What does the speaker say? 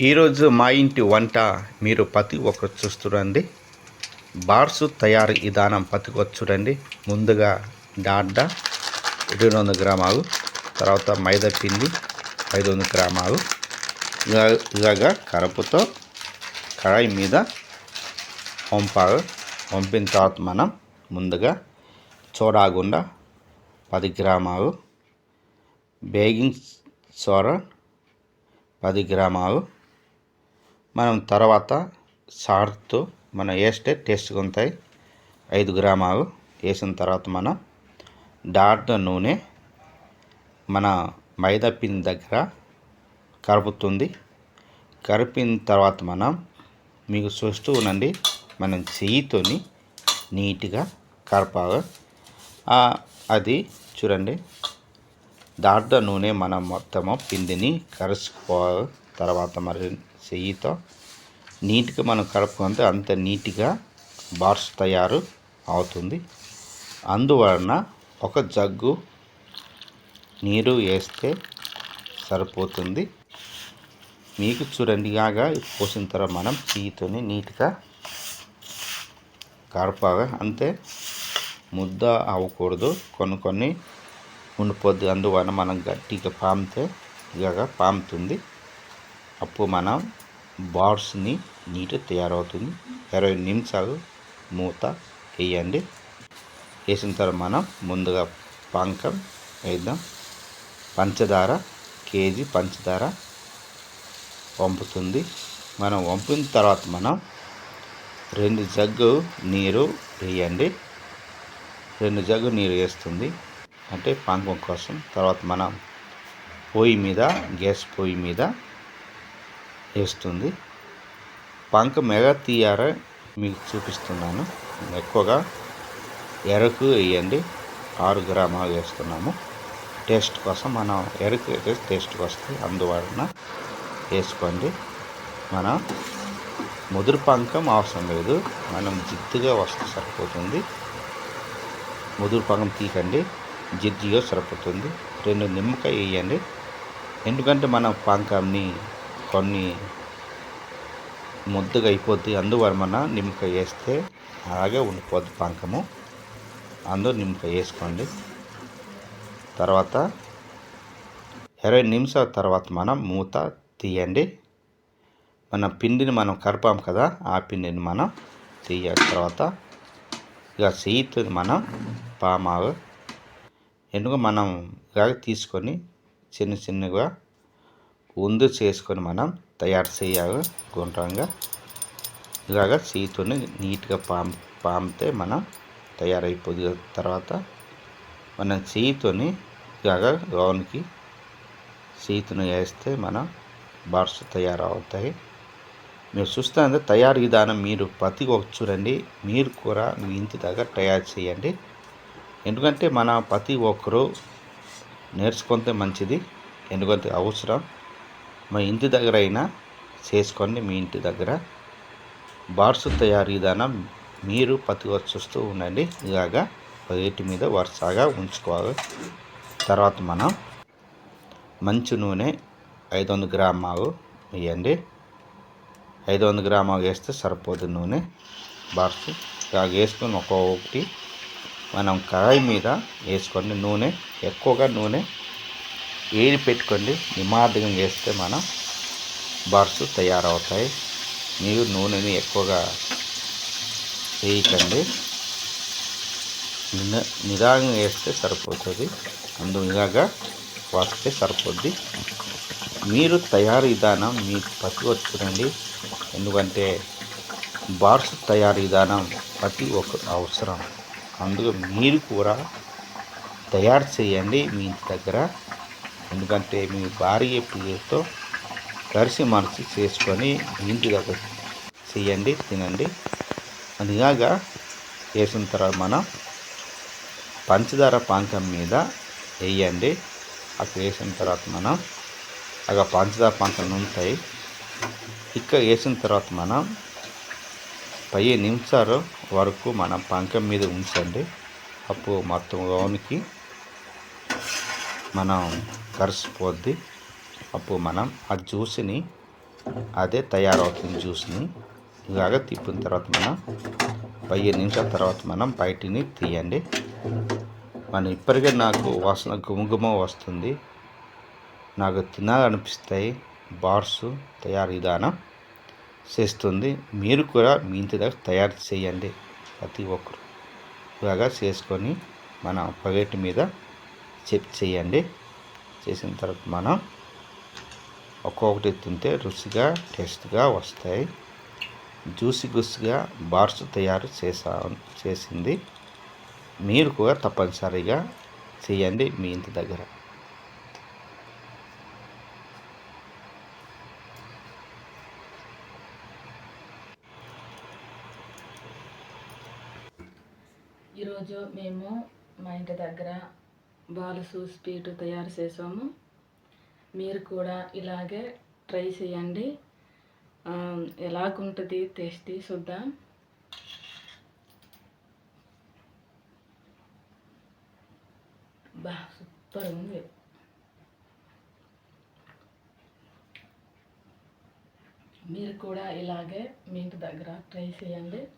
ఈరోజు మా ఇంటి వంట మీరు ప్రతి ఒక్కరు చూస్తురండి. బార్సు తయారీ విధానం ప్రతి చూడండి ముందుగా డాడ్డా రెండు వందల గ్రామాలు తర్వాత మైదా పిండి ఐదు వందల గ్రామాలు ఇలా ఇలాగా కరపుతో కడాయి మీద వంపాలి. వంపిన తర్వాత మనం ముందుగా చూడకుండా పది గ్రామాలు బేకింగ్ సోడా పది గ్రామాలు మనం తర్వాత సాల్ట్తో మనం వేస్తే టేస్ట్గా ఉంటాయి. ఐదు గ్రామాలు వేసిన తర్వాత మనం డాట్ నూనె మన మైదా పిండి దగ్గర కరుపుతుంది కరిపిన తర్వాత మనం మీకు చూస్తూ ఉండండి. మనం చెయ్యితోని నీట్గా కరపాలి అది చూడండి. దాంట్లో నూనె మనం మొత్తము పిండిని కలుసుకోవాలి. తర్వాత మరి చెయ్యితో నీట్గా మనం కలుపుకుంటే అంత నీట్గా బార్స్ తయారు అవుతుంది. అందువలన ఒక జగ్గు నీరు వేస్తే సరిపోతుంది. మీకు చూడండి కాగా పోసిన తర్వాత మనం చెయ్యితోని నీట్గా కలపాలి. అంతే ముద్ద అవ్వకూడదు. కొన్ని కొన్ని ఉండిపోద్ది. అందువలన మనం గట్టిగా పామితే ఇలాగా పాముతుంది. అప్పుడు మనం బాడ్స్ని నీట్గా తయారవుతుంది. ఇరవై నిమిషాలు మూత వేయండి. వేసిన తర్వాత మనం ముందుగా పాంకం వేద్దాం. పంచదార కేజీ పంచదార వంపుతుంది. మనం వంపిన తర్వాత మనం రెండు జగ్గు నీరు వేయండి. రెండు జగ్గు నీరు వేస్తుంది. అంటే పానకం కోసం. తర్వాత మనం పొయ్యి మీద గ్యాస్ పొయ్యి మీద వేస్తుంది. పంక మెగా తీయారా మీకు చూపిస్తున్నాను. ఎక్కువగా ఎరకు వేయండి. ఆరు గ్రాములు వేస్తున్నాము. టేస్ట్ కోసం మనం ఎరకు వేస్తే టేస్ట్కి వస్తుంది అందువలన వేసుకోండి. మనం ముదురు పంకం అవసరం లేదు. మనం జిత్తుగా వస్తే సరిపోతుంది. ముదురు పాకం తీకండి జిజ్జిగా సరిపోతుంది. రెండు నిమ్మకాయ వేయండి. ఎందుకంటే మనం పంకంని కొన్ని ముద్దగా అయిపోద్ది. అందువలన మన నిమ్మకాయ వేస్తే అలాగే ఉండిపోద్ది పంకము. అందులో నిమ్మకాయ వేసుకోండి. తర్వాత ఇరవై నిమిషాల తర్వాత మనం మూత తీయండి. మన పిండిని మనం కరపాం కదా ఆ పిండిని మనం తీయ తర్వాత ఇక చేయితో మనం పామాలు. ఎందుకు? మనం ఇలాగ తీసుకొని చిన్న చిన్నగా ఉందు చేసుకొని మనం తయారు చేయాలి. గుండ్రంగా ఇలాగ చేయితోని నీట్గా పాం పామితే మనం తయారైపోతుంది తర్వాత మనం చేయితోని ఇలాగ గౌన్కి చేతిని వేస్తే మనం బార్స్ తయారవుతాయి. మీరు చూస్తే తయారు విధానం మీరు ప్రతి ఒక్క చూడండి. మీరు కూడా మీ ఇంటి దగ్గర తయారు చేయండి. ఎందుకంటే మన ప్రతి ఒక్కరూ నేర్చుకుంటే మంచిది. ఎందుకంటే అవసరం. మా ఇంటి దగ్గర అయినా చేసుకోండి మీ ఇంటి దగ్గర. బార్సు తయారీ విధానం మీరు ప్రతి చూస్తూ ఉండండి. ఇలాగా వేటి మీద వరుసగా ఉంచుకోవాలి. తర్వాత మనం మంచి నూనె ఐదు వందల గ్రామాలు వేయండి. ఐదు వందల గ్రామాలు వేస్తే సరిపోతుంది నూనె బార్సు. ఇలా వేసుకుని ఒక్కొక్కటి మనం కడాయి మీద వేసుకోండి నూనె. ఎక్కువగా నూనె ఏది పెట్టుకోండి. నిమార్దంగా వేస్తే మనం బార్స్ తయారవుతాయి. మీరు నూనెని ఎక్కువగా వేయకండి. నిన వేస్తే సరిపోతుంది. అందుగా వస్తే సరిపోద్ది. మీరు తయారు విధానం మీ ప్రతి వచ్చునండి ఎందుకంటే బార్స్ తయారు విధానం ప్రతి ఒక్క అవసరం. అందుకు మీరు కూడా తయారు చేయండి మీ ఇంటి దగ్గర ఎందుకంటే మీ భార్య పిల్లలతో కలిసి మనసు చేసుకొని ఇంటి దగ్గర చేయండి తినండి. అదిగాక వేసిన తర్వాత మనం పంచదార పానకం మీద వేయండి. అక్కడ వేసిన తర్వాత మనం అక్కడ పంచదార పానకం ఉంటాయి. ఇక్కడ వేసిన తర్వాత మనం పది నిమిషాలు వరకు మనం పంకం మీద ఉంచండి. అప్పుడు మొత్తం లోనికి మనం కరిసిపోద్ది. అప్పుడు మనం ఆ జ్యూస్ని అదే తయారవుతుంది జ్యూస్ని ఇలాగ తిప్పిన తర్వాత మనం పదిహేను నిమిషాల తర్వాత మనం బయటిని తీయండి. మనం ఇప్పటికే నాకు వాసన గుమగుమ వస్తుంది. నాకు తినాలనిపిస్తాయి బార్స్ తయారు విధానం చేస్తుంది. మీరు కూడా మీ ఇంటి దగ్గర తయారు చేయండి ప్రతి ఒక్కరు. ఇలాగా చేసుకొని మన పగటి మీద చెప్ చేయండి. చేసిన తర్వాత మనం ఒక్కొక్కటి తింటే రుచిగా టేస్ట్గా వస్తాయి. జ్యూసి గుసిగా బార్స్ తయారు చేసా చేసింది. మీరు కూడా తప్పనిసరిగా చేయండి మీ ఇంటి దగ్గర. ఈరోజు మేము మా ఇంటి దగ్గర బాలుసు స్వీట్ తయారు చేసాము. మీరు కూడా ఇలాగే ట్రై చేయండి. ఎలాగుంటుంది టేస్టీ చూద్దాం. బా సూపర్ ఉంది. మీరు కూడా ఇలాగే మీ ఇంటి దగ్గర ట్రై చేయండి.